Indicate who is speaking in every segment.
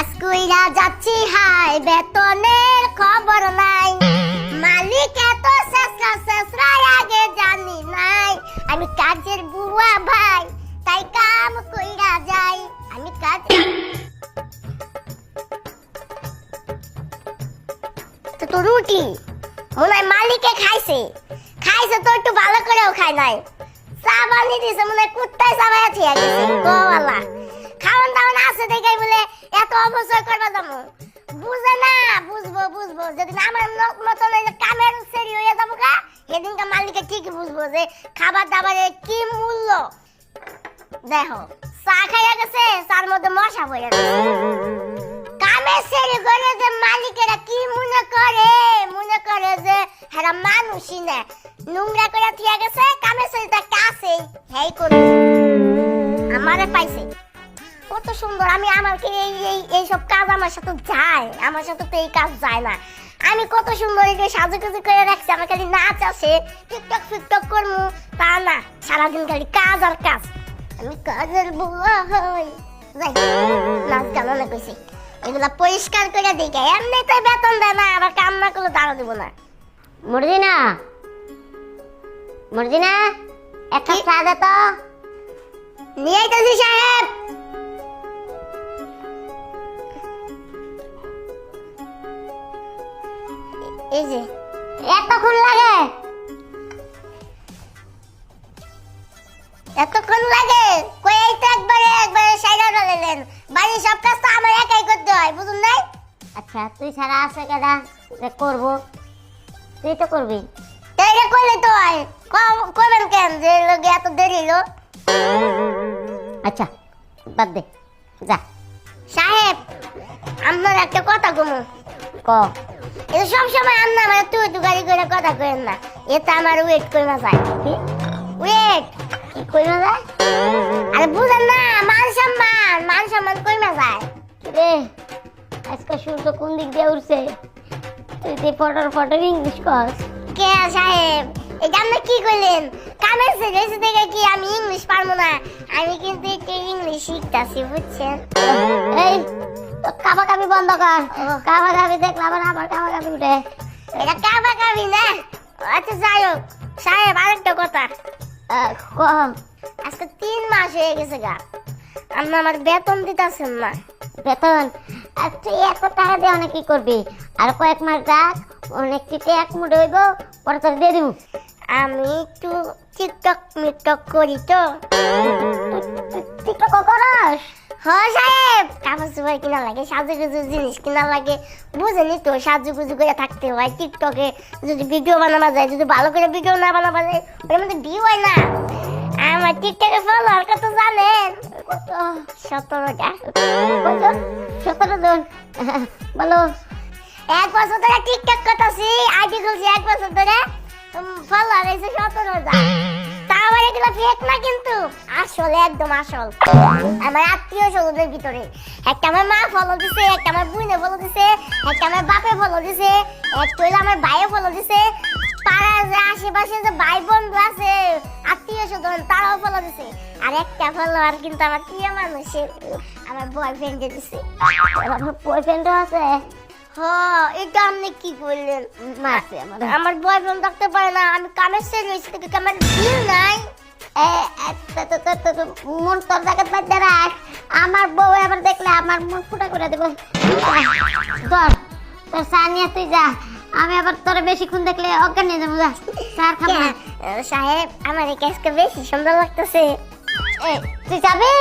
Speaker 1: কাজ যাচ্ছি হাই বেতনের খবর নাই। মালিক এত শেষরা শেষরা আগে জানি নাই। আমি কাজের বুয়া ভাই, তাই কাম কইরা যাই। আমি কাজ তো রুটি? মনে হয় মালিকে খাইছে। খাইছে তো একটু ভালো করেও খাই নাই। চা বানিয়ে দিয়েছে মনে হয় কুত্তায় চাবাই থিয়া গেছে গোওয়ালা দাওয়ান আছে দেখাই বলে, এত অবসর করবা যাব বুঝে না, বুঝব বুঝব। যেদিন আমার ম- মতন এই যে কামের সেরি হয়ে যাব গা, সেদিনকে মালিকে ঠিকই বুঝব যে খাবার দাবারের কি মূল্য। দেখো, চা খাইয়া গেছে, চার মধ্যে মশা পড়ে কামের সেরি করে যে মালিকেরা কি মনে করে? মনে করে যে হেরা মানুষই না। নোংরা করে থিয়া গেছে, কামের সেরিটা কাছে, হেই করে আমারে পাইছে। কত সুন্দর আমি আমাকে এই এই এই সব কাজ আমার সাথে যায় আমার সাথে তো এই কাজ যায় না। আমি কত সুন্দর এই যে সাজুগুজু করে রাখছি আমার খালি নাচ আছে টিকটক ফিকটক করব তা না সারাদিন খালি কাজ আর কাজ। আমি কাজের বুয়া হই। যাই নাচ গান অনেক বেশি এগুলা পরিষ্কার করে দিকে এমনি তো বেতন দেয় না আবার কাম না করলে দাঁড়া দিব না।
Speaker 2: মর্জিনা? মর্জিনা? এক কাপ চা দে তো।
Speaker 1: নিয়ে আইতাছি সাহেব! এই যে,
Speaker 2: এতক্ষণ লাগে?
Speaker 1: এতক্ষণ লাগে? কই এই তো একবারে একবারে সাইডা ডালেন বাড়ির সব কাজ তো আমার একাই করতে হয়, বুঝুন নাই?
Speaker 2: আচ্ছা তুই ছাড়া আছে কেডা? করব। তুই তো করবি।
Speaker 1: তাই রে কইলে তো হয়। ক- কইবেন কেন যে লগে এত দেরি হলো
Speaker 2: আচ্ছা বাদ দে। যা।
Speaker 1: সাহেব আপনার একটা কথা কমু।
Speaker 2: ক?
Speaker 1: এটা সব সময় আন্না মানে তুই তুই গাড়ি করে কথা কইেন না। এতে আমার ওয়েট কইমা যায়। ওয়েট
Speaker 2: কি কইনা যায়?
Speaker 1: আরে বুঝেন না মান সম্মান মান সম্মান কইমা যায়।
Speaker 2: রে আজকে সূর্য কোন দিক দিয়ে উঠছে তুই তুই ফটোর ফটোর ইংলিশ কর
Speaker 1: কে সাহেব? এটা আপনি কি কইলেন? কামের ছেড়েছে দেখে কি আমি ইংলিশ পারব না? আমি কিন্তু একটু ইংলিশ শিখতাছি বুঝছেন?
Speaker 2: এই তো কাবা কাবি বন্ধ কর। কাবা কাবি দেখলে আবার আবার কাবা কাবি উঠে।
Speaker 1: এটা কাবা কাবি না? আচ্ছা যাই হোক। সাহেব আরেকটা কথা।
Speaker 2: আহ, ক
Speaker 1: আজকে তিন মাস হয়ে গেছে গা। আপনি আমার বেতন দিতেছেন না।
Speaker 2: বেতন? আর তুই এত টাকা দিয়ে অনেক কি করবি? আর কয়েক মাস রাখ অনেক টিটে এক মুঠ হইব পরে তোর দিয়ে দিব
Speaker 1: আমি একটু টিকটক মিকটক করি তো।
Speaker 2: তো করস?
Speaker 1: হ সাহেব। কাপড় চোপড় কিনা লাগে সাজুগুজু জিনিস কিনা লাগে। বুঝেনি তো, সাজুগুজু করে থাকতে হয় টিকটকে। যদি ভিডিও বানাবা যায়, যদি ভালো করে ভিডিও না বানাবা যায় ওর মধ্যে ভিউ হয় না। আমার টিকটকে ফলোয়ার কত জানেন? সতেরোটা
Speaker 2: সতেরো জন। বলো।
Speaker 1: এক বছর ধরে টিকটক করতেছি আইডি খুলছি এক বছর ধরে ফলোয়ার হয়েছে সতেরোটা তা এগুলো ফেক না কিন্তু। আসলে, একদম আসল। আমার আত্মীয় স্বজনের ভিতরে। একটা আমার মা ফলো দিছে, একটা আমার বুনে ফলো দিছে, একটা আমার বাপে ফলো দিছে একটা হইল আমার ভাইয়ে ফলো দিছে। পাড়ার যে আশেপাশে যে ভাই বন্ধু আছে, আত্মীয় স্বজন, তারাও ফলো দিছে। আর একটা ফলোয়ার কিন্তু আমার প্রিয় মানুষের, আমার বয়ফ্রেন্ডে দিছে।
Speaker 2: আমার বয়ফ্রেন্ড আছে।
Speaker 1: হ এটা আপনি কি করলেন?
Speaker 2: মারছে আমার।
Speaker 1: বয়ফ্রেন্ড থাকতে পারে না আমি কামের হয়েছি থেকে আমার বিল নাই?
Speaker 2: মন তোর রাখ। বউ আবার দেখলে আমার মন ফুটা করে দেবো। তোর চা নিয়ে তুই যা। আমি আবার তোর বেশিক্ষণ দেখলে অজ্ঞান নিয়ে যাব যা। চার খাব।
Speaker 1: সাহেব আমার এই কাজকে বেশি সুন্দর লাগতেছে।
Speaker 2: এ, তুই যাবি?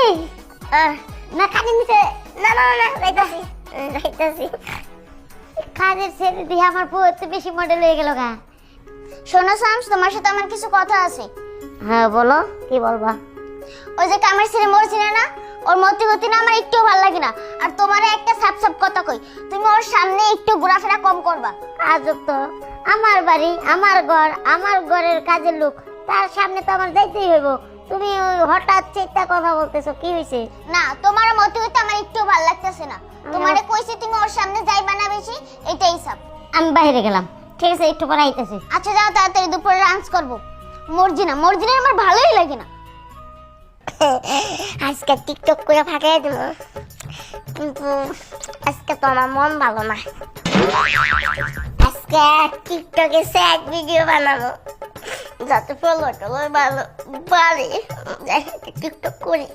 Speaker 2: না খালি নিচে
Speaker 1: না না না যাইতাছি যাইতাছি
Speaker 2: কাজের ছেড়ে দিয়ে আমার বউ একটু বেশি মডেল হয়ে গেল গা।
Speaker 1: শোনো শামস তোমার সাথে আমার কিছু কথা আছে।
Speaker 2: হ্যাঁ বলো। কি বলবা?
Speaker 1: ওই যে কামের ছেলে মরছিল না ওর মতি গতি না আমার একটু ভালো লাগে না। আর তোমারে একটা সাপ সাপ কথা কই তুমি ওর সামনে একটু ঘোরাফেরা কম করবা।
Speaker 2: আজব তো। আমার বাড়ি আমার ঘর আমার ঘরের কাজের লোক তার সামনে তো আমার যাইতেই হইব। তুমি ওই হঠাৎ চেষ্টা কথা বলতেছো কি হয়েছে
Speaker 1: না তোমার মতি ভালো না। তোমারে কইছি তুমি ওর সামনে যাইবা না বেশি এটাই সাপ
Speaker 2: আমি বাইরে গেলাম। ঠিক আছে একটু পরে আইতেছি।
Speaker 1: আচ্ছা যাও তাড়াতাড়ি দুপুরে ডান্স করব। মর্জিনা মর্জিনা আমার ভালোই লাগে না। আজকে টিকটক করে ফাঁকাই দেবো। কিন্তু আজকে তো আমার মন ভালো না। আজকে টিকটকে স্যাড ভিডিও বানাবো। যাতে ফলো টলো ভালো যাই টিকটক করি।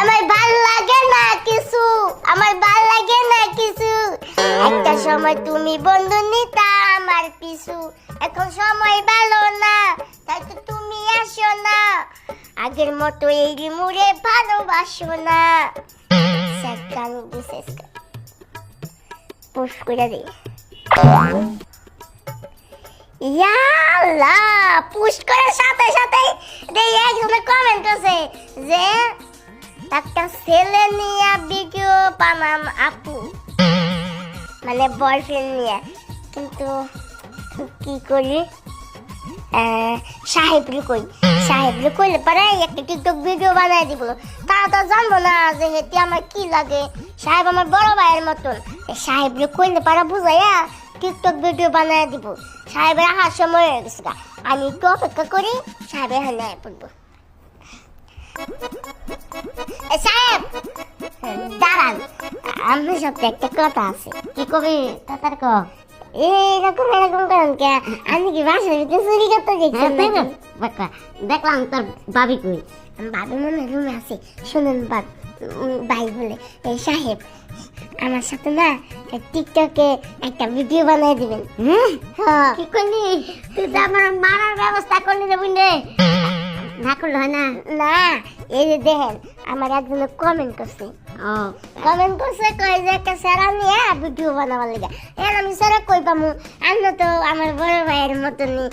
Speaker 1: আমার ভালো লাগে না কিছু, আমার ভালো লাগে না কিছু। একটা সময় তুমি বন্ধু নিতা আমার পিছু, এখন সময় ভালো না, তাই তো তুমি আসো না। আগের মতো এই রিমুরে ভালোবাসো না। স্যার। সাথে সাথে কমেন্ট করছে যে একটা ছেলে নিয়ে ভিডিও বানাম আপু। মানে বয়ফ্রেন্ড নিয়ে। কিন্তু কি করি? সাহেবরে কই? সাহেবরে কইলে পরে একটা টিকটক ভিডিও বানাই দিব। তারা তো জানব না যে হেঁটে আমার কি লাগে। সাহেব আমার বড় ভাইয়ের মতন। সাহেবরে কইলে পারা বুঝাইয়া টিকটক ভিডিও বানাই দিব। সাহেবের আসার সময় হয়ে গেছে আমি একটু অপেক্ষা করি, সাহেবের হানে পড়ব। সাহেব দাঁড়ান আমার সাথে একটা কথা আছে।
Speaker 2: কি কবি তাতার ক
Speaker 1: এরকম এরকম করেন কে? আমি কি বাসার ভিতরে চুরি করতে
Speaker 2: হ্যাঁ, তাই না?
Speaker 1: দেখছি
Speaker 2: দেখলাম তোর বাবি কই।
Speaker 1: বাবু মনে রুমে আছে। শুনুন বাব ভাই বলে এই সাহেব আমার সাথে না টিকটকে একটা ভিডিও বানিয়ে দিবেন।
Speaker 2: হ্যাঁ?
Speaker 1: হ্যাঁ।
Speaker 2: কি করলি? তুই তো আমার মারার ব্যবস্থা করলি রে বুঝলে না করলে হয় না?
Speaker 1: না এই যে দেখেন আমার একজন কমেন্ট করছে।
Speaker 2: ও।
Speaker 1: কমেন্ট করছে কই যে একটা স্যারা নিয়ে ভিডিও বানাবার লেগে। এর আমি স্যারা কই পামু? আমি তো আমার বড় ভাইয়ের মতনই।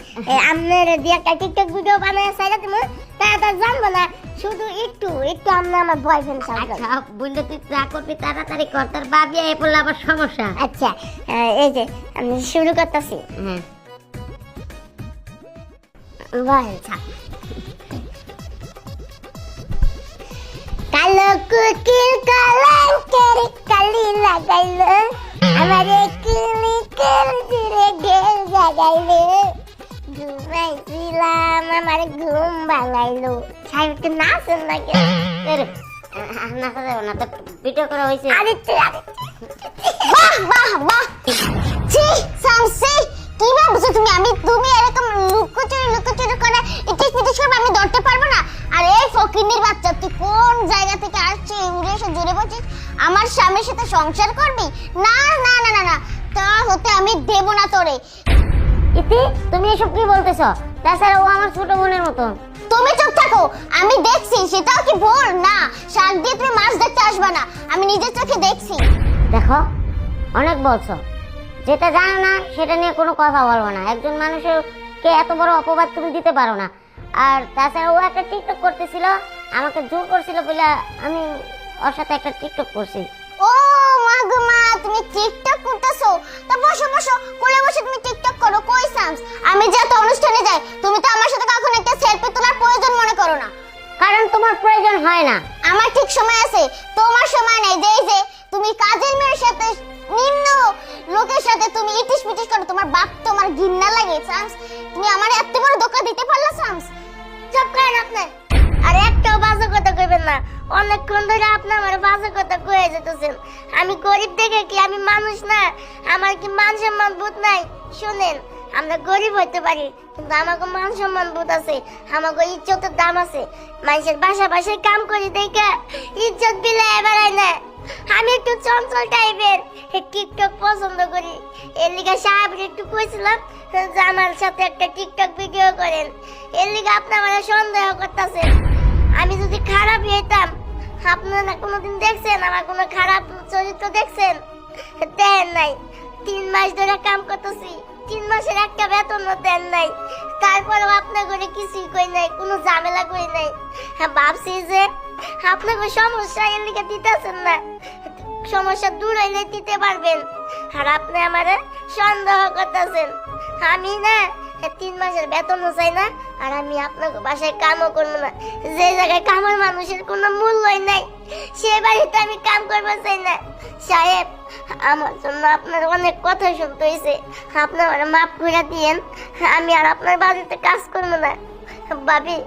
Speaker 1: আপনার দিয়ে একটা টিকটক ভিডিও বানায় সাইরা তুমি তা তা জানব না। শুধু একটু একটু আপনি আমার বয়ফ্রেন্ড সাথে
Speaker 2: আচ্ছা বুঝলে তুই যা করবি তাড়াতাড়ি কর তোর বাবি এ পড়লে আবার সমস্যা।
Speaker 1: আচ্ছা এই যে আমি শুরু করতেছি।
Speaker 2: হ্যাঁ।
Speaker 1: বলছা কালো কুকিল কলঙ্কের কালি লাগাইলো আমারে কিলি দিলে গেল জাগাইলো ঘুমাইছিলাম আমার ঘুম ভাঙাইলো সাহেবকে নাচেন লাগে
Speaker 2: না যাবে না তো ভিডিও করা হয়েছে
Speaker 1: আদিত্য বাহ বাহ বাহ ছি সামসি কি ভাবছ তুমি আমি তুমি এরকম আর বাচ্চা, তুই কোন জায়গা থেকে আসছিস এসে জুড়ে বলছিস? আমার স্বামীর সাথে সংসার করবি? না না না না না, তা হতে আমি দেব না তোরে।
Speaker 2: ইতি, তুমি এসব কি বলতেছ? তাছাড়া ও আমার ছোট বোনের মতো
Speaker 1: তুমি চুপ থাকো, আমি দেখছি, সেটাও কি ভুল? না, শাক দিয়ে তুমি মাছ দেখতে আসবে না, আমি নিজের চোখে দেখছি।
Speaker 2: দেখো, অনেক বলছো। যেটা জানো না, সেটা নিয়ে কোনো কথা বলব না। একজন মানুষের কে এত বড় অপবাদ তুমি দিতে পারো না। আর তাছাড়া ও একটা টিকটক করতেছিল আমাকে জোর করছিল বলে আমি ওর সাথে একটা টিকটক করছি।
Speaker 1: ও মা গো মা তুমি টিকটক করতেছো? তা বসো বসো কোলে বসে তুমি টিকটক করো কই সামস আমি যে তো অনুষ্ঠানে যাই তুমি তো আমার সাথে কখনো একটা সেলফি তোলার প্রয়োজন মনে করো না।
Speaker 2: কারণ তোমার প্রয়োজন হয় না।
Speaker 1: আমার ঠিক সময় আছে তোমার সময় নাই যে এই যে তুমি কাজের মেয়ের সাথে নিম্ন লোকের সাথে তুমি ইটিস পিটিস করো তোমার বাপ তোমার ঘৃণা লাগে সামস তুমি আমার এত বড় ধোকা দিতে পারলা সামস সব করেন আপনি। আর একটাও বাজে কথা কইবেন না। অনেকক্ষণ ধরে আপনি আমার বাজে কথা কয়ে যেতেছেন। আমি গরিব দেখে কি আমি মানুষ না? আমার কি মান সম্মান বোধ নাই? শুনেন, আমরা গরিব হইতে পারি, কিন্তু আমাকে মান সম্মান বোধ আছে, আমাকে ইজ্জতের দাম আছে। মানুষের বাসা বাসায় কাম করি দেখে ইজ্জত বিলে বেড়ায় না। আমি একটু চঞ্চল টাইপের টিকটক পছন্দ করি। এর লিগে সাহেব একটু কইছিলাম যে সাথে একটা টিকটক ভিডিও করেন। এর লিগে আপনি আমার সন্দেহ করতেছেন। আমি যদি খারাপ হইতাম আপনারা কোনোদিন দেখছেন, আমার কোনো খারাপ চরিত্র দেখছেন? দেন নাই। তিন মাস ধরে কাম করতেছি, তিন মাসের একটা বেতন দেন নাই। তারপরেও আপনার করে কিছুই কই নাই, কোনো ঝামেলা কই নাই। হ্যাঁ ভাবছি যে আপনাকে সমস্যা এর দিতেছেন না। সমস্যা দূর হইলে দিতে পারবেন। আর আপনি আমারে সন্দেহ করতেছেন। আমি না তিন মাসের বেতন চাই না, আর আমি আপনাকে বাসায় কামও করব না। যে জায়গায় কামের মানুষের কোনো মূল্যই নাই, সে বাড়িতে আমি কাম করব চাই না। সাহেব, আমার জন্য আপনার অনেক কথা শুনতে হয়েছে আপনি আমার মাফ করে দিয়েন, আমি আর আপনার বাড়িতে কাজ করব না। ভাবি,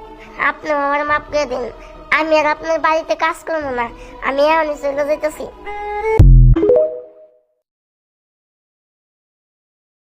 Speaker 1: আপনি আমার মাফ করে দিন, আমি আর আপনার বাড়িতে কাজ করব না, আমি এখনই চলে যেতেছি